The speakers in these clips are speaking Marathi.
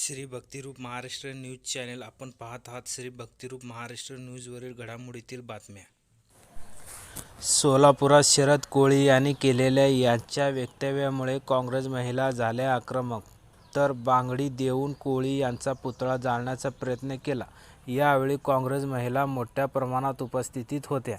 Shri Bhaktirup Maharashtra news channel. आपण पाहत आहात श्री भक्तिरूप महाराष्ट्र न्यूजवरील घडामोडीतील बातम्या. सोलापुरात शरद कोळी यांनी केलेल्या यांच्या वक्तव्यामुळे काँग्रेस महिला झाल्या आक्रमक. तर बांगडी देऊन कोळी यांचा पुतळा जाळण्याचा प्रयत्न केला. यावेळी काँग्रेस महिला मोठ्या प्रमाणात उपस्थितीत होत्या.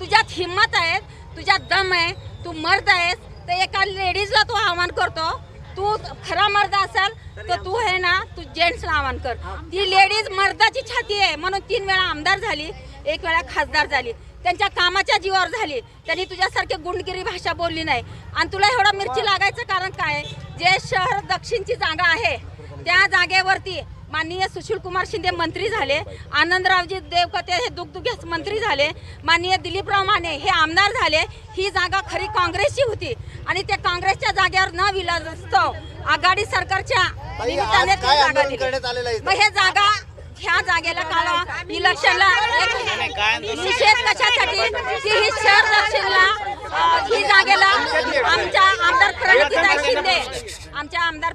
तुझ्यात हिंमत आहे तुझ्यात दम आहे तू मर्द आहेस तर एका लेडीजला तू आव्हान करतो. तू खरा मर्द असेल तर तू आहे ना तू जेंट्सला आव्हान कर. ती लेडीज मर्दाची छाती आहे म्हणून तीन वेळा आमदार झाली एक वेळा खासदार झाली. त्यांच्या कामाच्या जीवावर झाली. त्यांनी तुझ्यासारखी गुंडगिरी भाषा बोलली नाही. आणि तुला एवढं मिरची लागायचं कारण काय? जे शहर दक्षिणची जागा आहे त्या जागेवरती माननीय सुशील कुमार शिंदे मंत्री झाले आनंदरावजी देवकते हे दुगदुगेच मंत्री झाले माननीय दिलीपराव माने हे आमदार झाले ही जागा खरी काँग्रेसची होती. आणि त्या काँग्रेसच्या जागेवर न विलासतो आघाडी सरकारच्या निमित्ताने ती जागा दिली? मग हे जागा ह्या जागेला काल इलेक्शनला एक निषेध कशासाठी? की ही शहर दक्षिणला अं, ही जागेला आमच्या आमदार प्रणितीताई शिंदे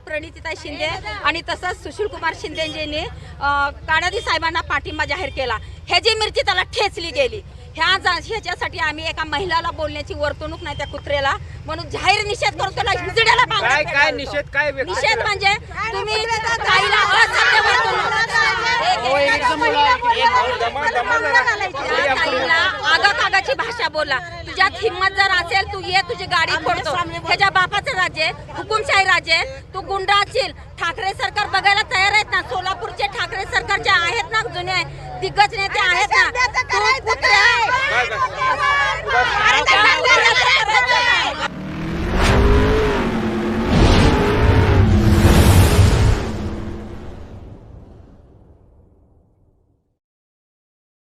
प्रणितीताई शिंदे आणि तसंच सुशील कुमार शिंदेजींनी अं, काडादी साहेबांना पाठिंबा जाहीर केला. ह्याची मिरची त्याला ठेचली गेली ह्या जा ह्याच्यासाठी आम्ही एका महिलाला बोलण्याची वर्तणूक नाही त्या कुत्र्याला. म्हणून जाहीर निषेध करून त्याला हिजड्याला काय. काय निषेध काय व्यक्त निषेध? म्हणजे तुम्ही असभ्य वर्तणूक. भाषा बोला. तुझ्यात हिंमत जर असेल तू ये तुझी गाडी फोडतो. ह्याच्या बापाचं राज्य आहे, हुकुमशाही राज्य आहे. तू गुंडा असशील. ठाकरे सरकार बघायला तयार आहेत ना? सोलापूरचे ठाकरे सरकारचे आहेत ना जुने? दिग्गज नेते